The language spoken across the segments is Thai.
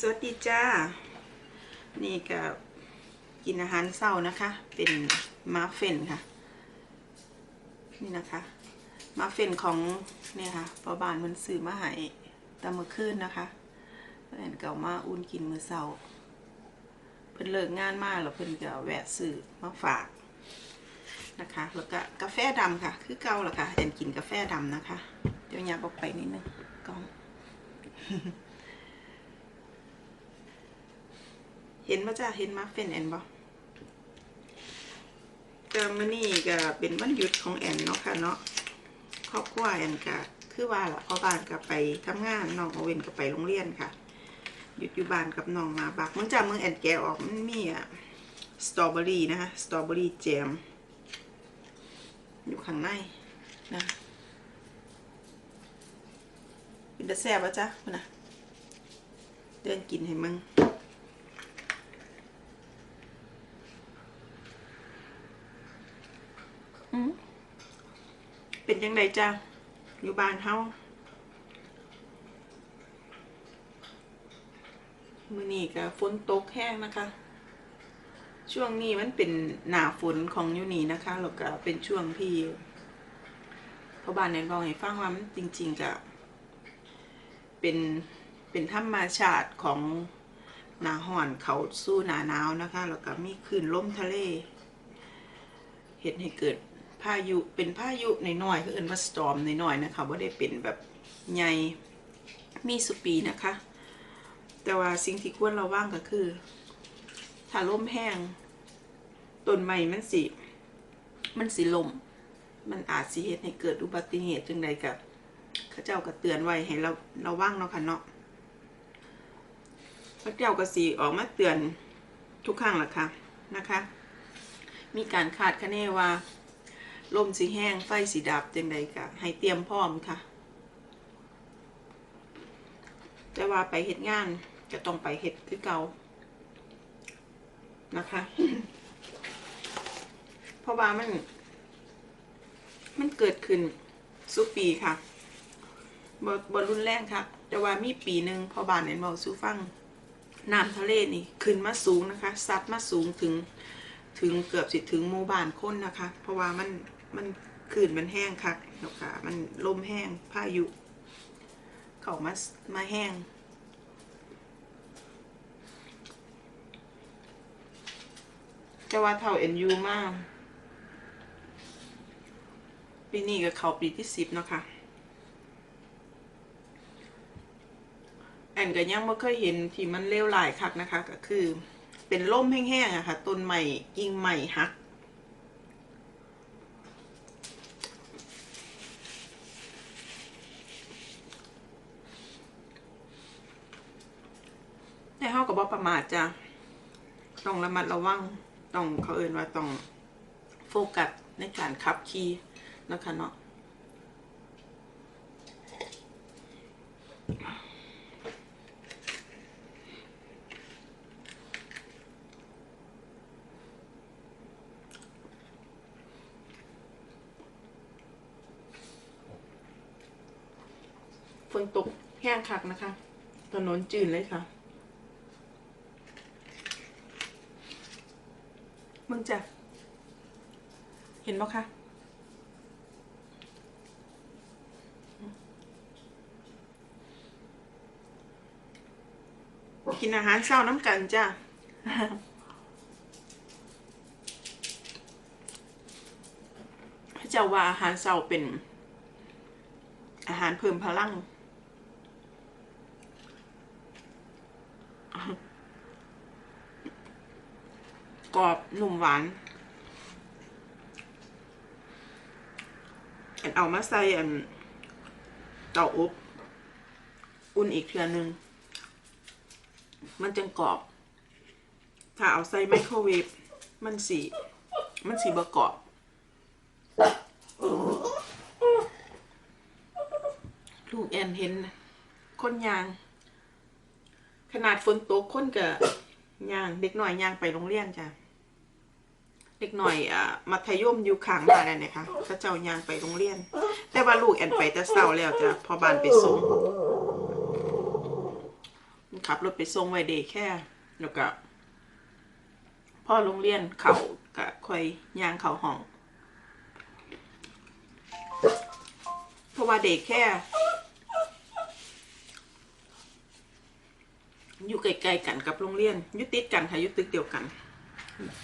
สวัสดีจ้า นี่ก็กินอาหารเช้านะคะ เป็นมาเฟนค่ะ นี่นะคะ มาเฟนของเนี่ยค่ะพอบานมันซื้อมาห้แตะมือคืนนะคะเพิ่นก็เอามาอุ่นกินมือเช้า เพิ่นเลิกงานมาแล้วเพิ่นก็แวะซื้อมาฝากนะคะ แล้วก็กาแฟดำค่ะ คือเก่าละค่ะแอนกินกาแฟดำนะคะ เดี๋ยวยับออกไปนิดนึงกล้อง เห็นว่าจ้าเห็นมาเฟนแอนบ่ก็มื้อนี้ก็เป็นวันหยุดของแอนเนาะค่ะเนาะครอบครัวแอนก็คือว่าล่ะพ่อบ้านก็ไปทำงานน้องโอเวนก็ไปโรงเรียนค่ะหยุดอยู่บ้านกับน้องมาบักมึงจ้ามึงแอนแกะออกมันมีอะสตรอเบอรี่นะคะสตรอเบอรี่แจมอยู่ข้างในนะเป็นตาแซ่บป่ะจ๊ะพุ่นนะเดินกินให้มึง อืม เป็นยังไงจ้าอยู่บ้านเฮามือนี้ก็ฝนตกแห้งนะคะ ช่วงนี้มันเป็นหนาฝนของยูนี่นะคะแล้วก็เป็นช่วงที่พ่อบ้านแนนบอกให้ฟังว่ามันจริง ๆก็เป็นเป็นธรรมชาติของหนาห้อนเขาสู้หนาหนาวนะคะแล้วก็มีคลื่นลมทะเล เห็นให้เกิดายุเป็นพายุในน้อยๆคือเอินว่าสตอมในน้อยนะคะว่าได้เป็นแบบใหญ่มีสุปีนะคะ แต่ว่าสิ่งที่ควรระวังก็คือ ถ้าลมแห้งต้นไม้มันสิมันสิลมมันอาจสิเหตุให้เกิดอุบัติเหตุจังใดกับเขาเจ้าก็เตือนไว้ให้เราเระวังเนาะค่ะเนาะพระเจ้าก็สีออกมาเตือนทุกครั้งละค่ะนะคะ มีการคาดคะเนว่า ลมสีแห้งไฟสีดับจังใดกะให้เตรียมพร้อมค่ะ แต่ว่าไปเฮ็ดงานจะต้องไปเฮ็ดคือเก่านะคะ เพราะว่ามัน มันเกิดขึ้นสุปีค่ะบอบรุนแรงค่ะ แต่ว่ามีปีหนึ่งพอบานเห็นบอกสู้ฟังน้ำทะเลนี่ขึ้นมาสูงนะคะซัดมาสูงถึงถึงเกือบสิถึงหมู่บ้านคนนะคะ เพราะว่ามัน มันขื่นมันแห้งคักแล้วค่ะ มันลมแห้งพายุ เขามามาแห้งจะว่าเท่าเอ็นยูมากปีนี้ก็เขาปีที่สิบเนาะค่ะแอนก็ยังไม่เคยเห็นที่มันเลวหลายคักนะคะ ก็คือ เป็นล่มแห้งๆอะค่ะต้นใหม่กิ่งใหม่หัก แต่เฮากับว่ประมาทจ้ะต้องระมัดระวังต้องเขาเอ่นว่าต้องโฟกัสในการขับขี่นะคะเนาะฝนตกแห้งคักนะคะ ถนนจืดเลยค่ะ มึงจะ เห็นปะคะกินอาหารเช้าน้ำกันจ้าพระเจ้าว่าอาหารเช้าเป็น อาหารเพิ่มพลัง กรอบหนุ่มหวานอันเอามาใส่อันเตาอบอุ่นอีกเทือนึง มันจังกรอบ ถ้าเอาใส่ไมโครเวฟมันสีมันสีบกรอบลูกแอนเห็นคนยาง ขนาดฝนตกคนก็ยางเด็กหน่อยยางไปโรงเรียนจ้ะ เด็กหน่อยอะมัธยมอยู่ข้างบ้านนั่นนะคะเขาเจ้ายางไปโรงเรียน แต่ว่าลูกแอนไปแต่เช้าแล้วจ้ะพอบานไปส่งขับรถไปส่งไว้เดย์แค่แล้วก็พ่อโรงเรียนเขาก็คอยยางเขาห้องเพราะว่าเด็กแค่ อยู่ใกลๆกันกับโรงเรียนยู่ติดกันค่ะยู่ตึกเดียวกัน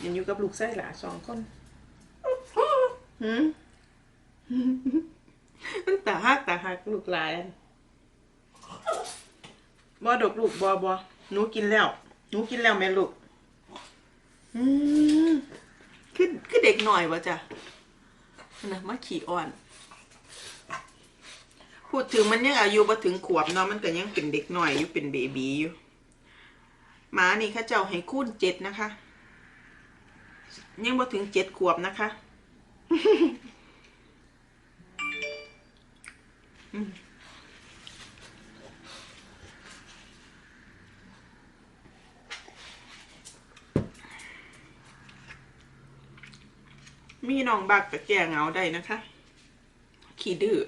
ยังอยู่กับลูกไส้หลาสองคนหืมมันตาหักตาหักลูกหลายอันบ่ดกลูกบ่บ่หนูกินแล้วหนูกินแล้วแม่ลูกอืมคือคือเด็กหน่อยวะจ้ะนะมาขี่อ่อน พูดถึงมันยังอายุบ่ถึงขวบเนาะมันก็ยังเป็นเด็กหน่อยอยู่เป็นเบบีอยู่หมานี่เข้าเจ้าให้คูณเจ็ดนะคะ ยังบ่ถึงเจ็ดขวบนะคะมีน้องบักกับแก่เงาได้นะคะ ขี้ดื้อ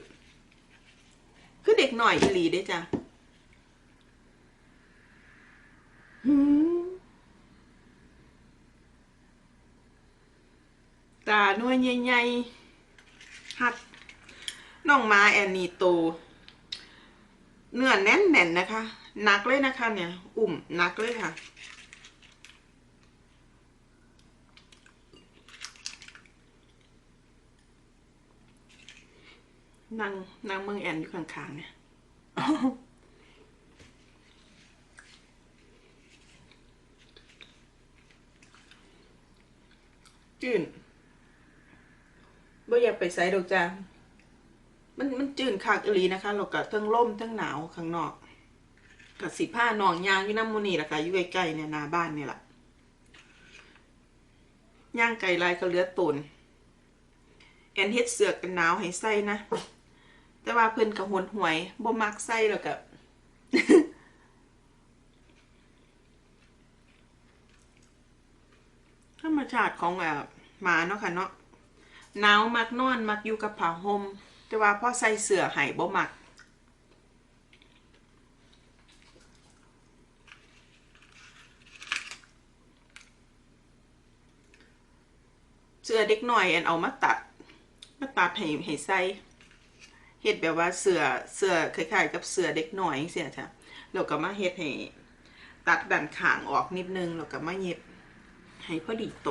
คือเด็กหน่อยอีหลีได้จ้ะหืม ตาหน่วยใหญ่ๆหักน้องมาแอนนี่โต เนื้อแน่นๆนะคะหนักเลยนะคะ เนี่ย อุ่มหนักเลยค่ะนั่งนั่งเมืองแอนอยู่ข้างๆเนี่ยจื่น บ่อยากไปไสดอกจ้ามันมันจืนคักอีหลีนะคะแล้วก็ทั้งล่มทั้งหนาวข้างนอกกับสิผ้าหนองยางอยู่น้ำมูนี่แหละค่ะอยู่ใกล้ๆเนี่ยนาบ้านเนี่ยแหละย่างไก่ลายก็เหลือตุนแอนเฮ็ดเสือกกันหนาวให้ใส่นะ แต่ว่าเพิ่อนกับหวนหวยบ่มักใส่แล้วก็ธรรมชาติของอ่าหมาเนาะค่ะเนาะ หนาวมักนอนมักอยู่กับผ้าห่มแต่ว่าพอใส่เสื้อให้บ่มักเสื้อเด็กหน่อยอันเอามาตัดมาตัดให้ให้ใส่เฮ็ดแบบว่าเสือเสือคล้ายๆกับเสือเด็กหน่อยจังซี่จ้ะแล้วก็มาเฮ็ดให้ตัดด้านข้างออกนิดนึงแล้วก็มาเย็บให้พอดีโต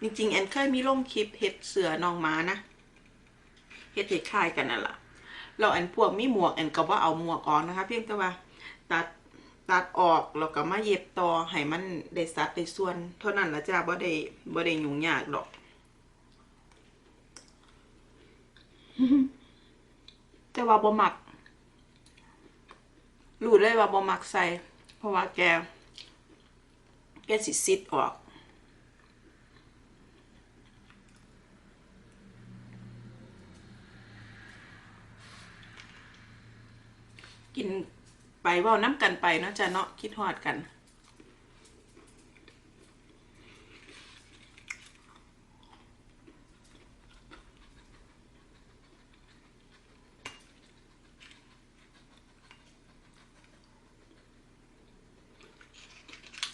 จริงๆแอนเคยมีลงคลิปเฮ็ดเสือน้องหมานะเฮ็ดคลายกันนั่นละแล้วอันพวกมีหมวกแอนก็บ่าเอาหมวกออกนะคะ เพียงแต่ว่าตัดตัดออกแล้วก็มาเย็บต่อให้มันได้สัดได้ส่วน เท่านั้นละจ้ะบ่ได้บ่ได้ยุ่งยากดอกแต่ว่าบ่มักรู้เลยว่าบ่มักใส่ เพราะว่าแกแกสิซิดออก กินไปว่าน้ำกันไปเนาะจ้ะเนาะคิดฮอดกัน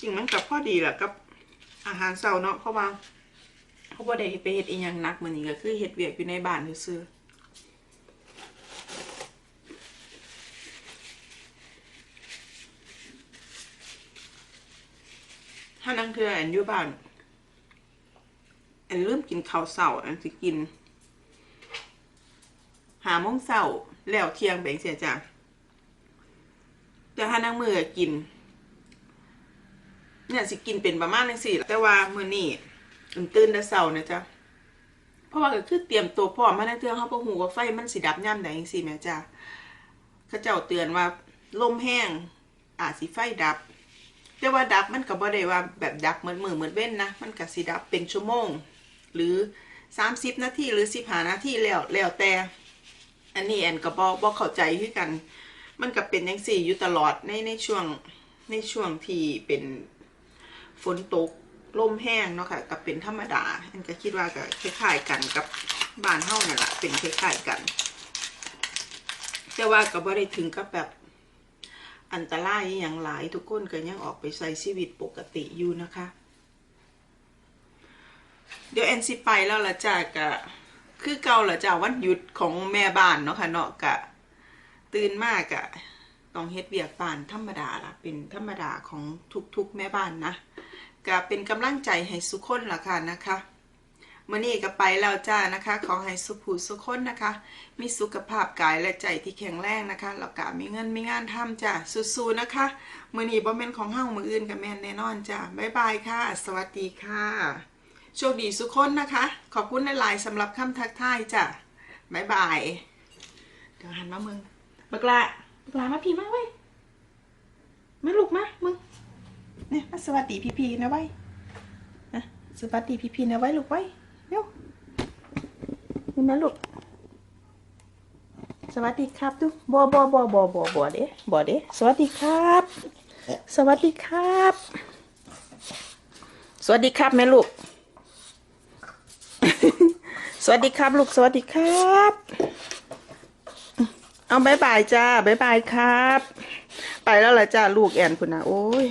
จริงมันกับพ่อดีแหละกับอาหารเช้าเนาะเพราะว่าเขาบ่ได้ไปเฮ็ดอีหยังหนักเหมือนี้ก็คือเฮ็ดเวียกอยู่ในบ้านซื่อ ถ้านั่งเทือแอนอยู่บ้านแอนลืมกินข้าวเช้าแอนสิกิน หาโมงเช้าแล้วเที่ยงแบ่งเสียจ้ะแต่ถ้านั่งมือกิน เนี่ยสิกินเป็นประมาณนังสี่แต่ว่ามือนี้อุ่นตื่นแต่เช้านะจ๊ะเพราะว่าก็คือเตรียมตัวพร้อมมาในเทือเฮาบ่ฮู้ว่าไฟมันสิดับยามใดจังซี่แม่จ้ะเขาเจ้าเตือนว่าลมแห้งอาจสิไฟดับ แต่ว่าดับมันก็บ่ได้ว่าแบบดับเหมือนมือเหมือนเว้นนะ มันก็สิดับเป็นชั่วโมง หรือ 30 นาทีหรือ 15 นาทีแล้วแล้วแต่ อันนี้แอนก็บ่บ่เข้าใจคือกัน มันก็เป็นจังซี่อยู่ตลอดในในช่วงในช่วงที่เป็นฝนตกลมแห้งเนาะค่ะกับเป็นธรรมดาอันก็คิดว่าก็คล้ายๆกันกับบ้านเฮานั่นแหละเป็นคล้ายๆกัน แต่ว่าก็บ่ได้ถึงกับแบบ อันตรายอย่างหลายทุกคนก็ยังออกไปใช้ชีวิตปกติอยู่นะคะ เดี๋ยวแอนสิไปแล้วละจ้ากะคือเก่าละจ้าวันหยุดของแม่บ้านเนาะค่ะเนาะกะ ตื่นมากอะต้องเฮ็ดเบียกบ้านธรรมดาล่ะเป็นธรรมดาของทุกๆแม่บ้านนะก็เป็นกำลังใจให้สุกคนล่ะค่ะนะคะ มื่อนี้ก็ไปแล้วจ้านะคะ ขอให้สุขผู้สุขคนนะคะ มีสุขภาพกายและใจที่แข็งแรงนะคะแล้วก็มีเงินมีงานทำจ้าสู้ๆนะคะมื่อนี้บ่แม่นของเฮามืออื่นกับแม่นแน่นอนจ้าบ๊ายบายค่ะ สวัสดีค่ะโชคดีสุขคนนะคะ ขอบคุณหลายๆสำหรับคำทักทายจ้ะบ๊ายบาย เดี๋ยวหันมามึงบักละบักละมาพี่มาไว้ยมาลูกมามึงเนี่ยมาสวัสดีพี่ๆนะไว้ยนะสวัสดีพี่ๆนะไว้ยลูกไว้ ยเร็วนี่แม่ลูก สวัสดีครับดูบอบอบอบอบอบอเด้บอเด้สวัสดีครับ สวัสดีครับ สวัสดีครับแม่ลูก สวัสดีครับลูก สวัสดีครับ เอาบายบายจ้าบายบายครับ ไปแล้วล่ะจ้าลูกแอนคุณนะโอ้ย